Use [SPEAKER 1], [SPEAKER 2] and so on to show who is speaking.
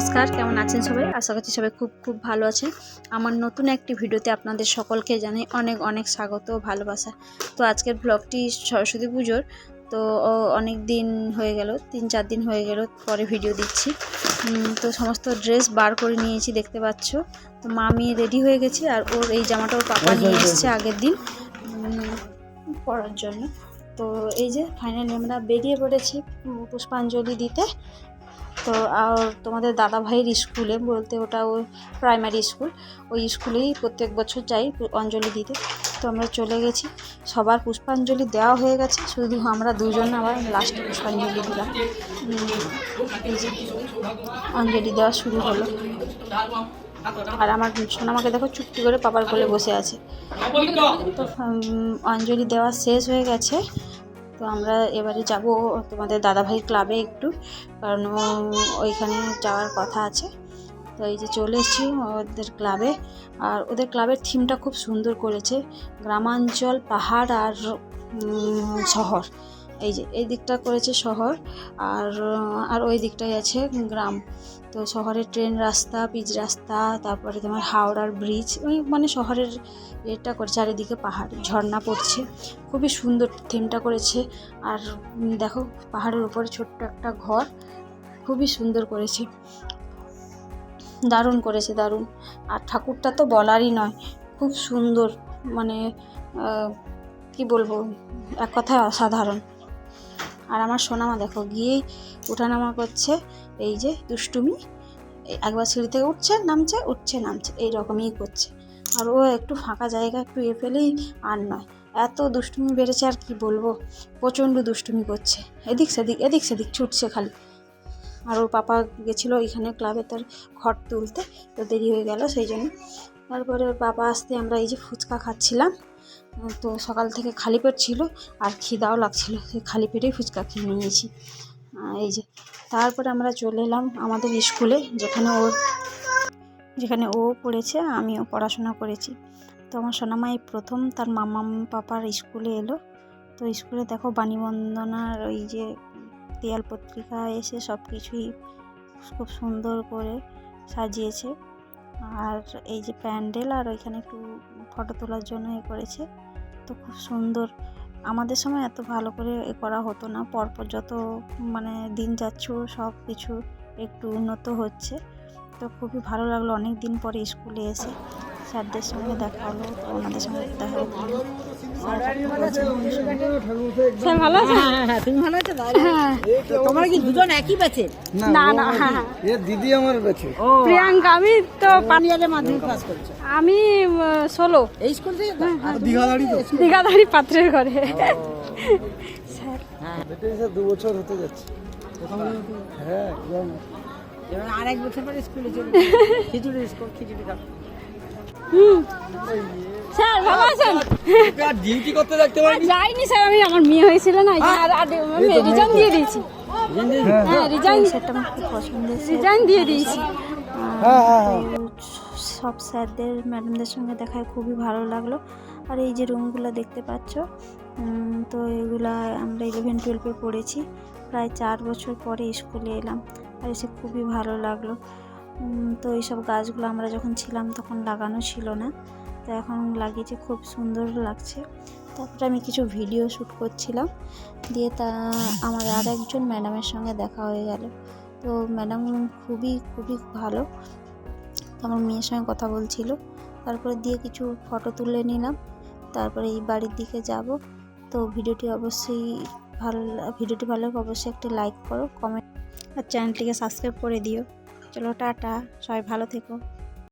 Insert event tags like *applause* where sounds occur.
[SPEAKER 1] নমস্কার কেমন আছেন সবাই? আশা করছি সবাই খুব খুব ভালো আছেন। আমার নতুন একটি ভিডিওতে আপনাদের সকলকে জানাই অনেক অনেক স্বাগত ও ভালোবাসা। তো আজকের ব্লগটি সরস্বতী পুজোর তো অনেক দিন হয়ে গেল তিন চার দিন হয়ে গেল পরে ভিডিও দিচ্ছি। তো সমস্ত ড্রেস বার করে নিয়েছি দেখতে পাচ্ছ। তো মা আমি রেডি হয়ে গেছি আর ওর এই জামাটা ওর পাপা নিয়ে এসছে আগের দিন পরার জন্য। তো এই যে ফাইনালি আমরা বেরিয়ে পড়েছি পুষ্পাঞ্জলি দিতে। তো আর তোমাদের দাদা ভাইয়ের স্কুলে বলতে ওটা ওই প্রাইমারি স্কুল ওই স্কুলেই প্রত্যেক বছর যাই অঞ্জলি দিতে। তো আমরা চলে গেছি সবার পুষ্পাঞ্জলি দেওয়া হয়ে গেছে শুধু আমরা দুজন আবার লাস্টে পুষ্পাঞ্জলি দিলাম। অঞ্জলি দেওয়া শুরু হলো। আর আমার সোনামাকে দেখো চুপটি করে পাপার কোলে বসে আছে। তো অঞ্জলি দেওয়া শেষ হয়ে গেছে। তো আমরা এবারে যাব তোমাদের দাদাভাই ক্লাবে একটু, কারণ ওইখানে যাওয়ার কথা আছে। তো এই যে চলে এসেছি ওদের ক্লাবে। আর ওদের ক্লাবের থিমটা খুব সুন্দর করেছে, গ্রামাঞ্চল, পাহাড় আর শহর। এই যে, এই দিকটা করেছে শহর আর আর ওই দিকটাই আছে গ্রাম। তো শহরের ট্রেন রাস্তা, পিচ রাস্তা, তারপরে তোমার হাওড়ার ব্রিজ ওই মানে শহরের এটা করে চারিদিকে পাহাড়, ঝর্ণা পড়ছে। খুবই সুন্দর থিমটা করেছে। আর দেখো, পাহাড়ের উপরে ছোট্ট একটা ঘর, খুবই সুন্দর করেছে। দারুণ করেছে, দারুণ। আর ঠাকুরটা তো বলারই নয়, খুব সুন্দর মানে কি বলব, এক কথায় অসাধারণ। আর আমার সোনামা দেখো গিয়েই ওঠানামা করছে। এই যে দুষ্টুমি একবার সিঁড়ি থেকে উঠছে, নামছে উঠছে, নামছে, এই রকমই করছে। আর ও একটু ফাঁকা জায়গা একটু এ পেলেই আর নয়। এত দুষ্টুমি বেড়েছে আর কি বলব? প্রচণ্ড দুষ্টুমি করছে। এদিক সেদিক এদিক সেদিক ছুটছে খালি। আর ওর পাপা গেছিল এখানে ক্লাবে তার ঘর তুলতে, তো দেরি হয়ে গেল সেই জন্য। তারপরে ওর পাপা আসতে আমরা এই যে ফুচকা খাচ্ছিলাম। তো সকাল থেকে খালি পেট ছিল আর খিদাও লাগছিল। সেই খালি পেটেই ফুচকা খেয়ে নিয়েছি। এই যে, তারপরে আমরা চলে এলাম আমাদের স্কুলে, যেখানে ওর যেখানে ও পড়েছে, আমিও পড়াশোনা করেছি। তো আমার সোনামাই প্রথম তার মামা পাপার স্কুলে এলো। তো স্কুলে দেখো বাণীবন্দনার ওই যে দেয়াল পত্রিকা এসে সব কিছুই খুব সুন্দর করে সাজিয়েছে। আর এই যে প্যান্ডেল আর ওইখানে একটু ফটো তোলার জন্য এ করেছে। তো খুব সুন্দর। আমাদের সময় এত ভালো করে এ করা হতো না। পরপর যত মানে দিন যাচ্ছ, সব কিছু একটু উন্নত হচ্ছে। তো খুবই ভালো লাগল। অনেক দিন পরে স্কুলে এসে। স্যারদের সঙ্গে দেখা হলো ওনাদের সঙ্গে দেখা হলো স্যার ভালো আছে
[SPEAKER 2] হ্যাঁ হ্যাঁ তুমি ভালো আছো? তোমার কি দুজন একই ব্যাচে
[SPEAKER 1] না না হ্যাঁ হ্যাঁ।
[SPEAKER 3] দিদি আমার বেছে
[SPEAKER 1] প্রিয়াঙ্কা আমি তো
[SPEAKER 2] মাধ্যমিক পাস করছ?
[SPEAKER 1] আমি ষোলো।
[SPEAKER 2] এই স্কুল থেকে তো? আর
[SPEAKER 3] দীঘাদারি তো?
[SPEAKER 1] দীঘাধারী পাত্রের ঘরে। স্যার।
[SPEAKER 2] হ্যাঁ।
[SPEAKER 3] দু বছর হতে যাচ্ছে। হ্যাঁ
[SPEAKER 2] এবার বছর পরে স্কুলে চলে *laughs* খিচুড়ি স্কুল খিচুড়ি খাব।
[SPEAKER 1] স্যার ভালো আছেন?
[SPEAKER 3] ডিউটি করতে রাখতে
[SPEAKER 1] আর যাইনি স্যার আমি আমার মেয়ে হয়েছিল না আর আর আমি রিজাইন দিয়ে দিয়েছি। হ্যাঁ রিজাইন সেটা আমার খুব পছন্দ রিজাইন দিয়ে দিয়েছি।
[SPEAKER 3] হ্যাঁ হ্যাঁ হ্যাঁ।
[SPEAKER 1] সব স্যারদের ম্যাডামদের সঙ্গে দেখায় খুবই ভালো লাগল। আর এই যে রুমগুলো দেখতে পাচ্ছ তো এগুলা আমরা ইলেভেন টুয়েলভে পড়েছি। প্রায় চার বছর পরে স্কুলে এলাম। আর এসে খুবই ভালো লাগল। তো এইসব গাছগুলো আমরা যখন ছিলাম তখন লাগানো ছিল না। তো এখন লাগিয়েছি, খুব সুন্দর লাগছে। তারপরে আমি কিছু ভিডিও শ্যুট করছিলাম। দিয়ে তা, আমার আর একজন ম্যাডামের সঙ্গে দেখা হয়ে গেল। তো ম্যাডাম খুবই খুবই ভালো। আমার মেয়ের সঙ্গে কথা বলছিল। তারপরে দিয়ে কিছু ফটো তুলে নিলাম। তারপরে এই বাড়ির দিকে যাব। তো ভিডিওটি অবশ্যই ভালো, ভিডিওটি ভালো অবশ্যই একটা লাইক করো, কমেন্ট, আর চ্যানেলটিকে সাবস্ক্রাইব করে দিও। চলো টাটা সবাই ভালো থেকো।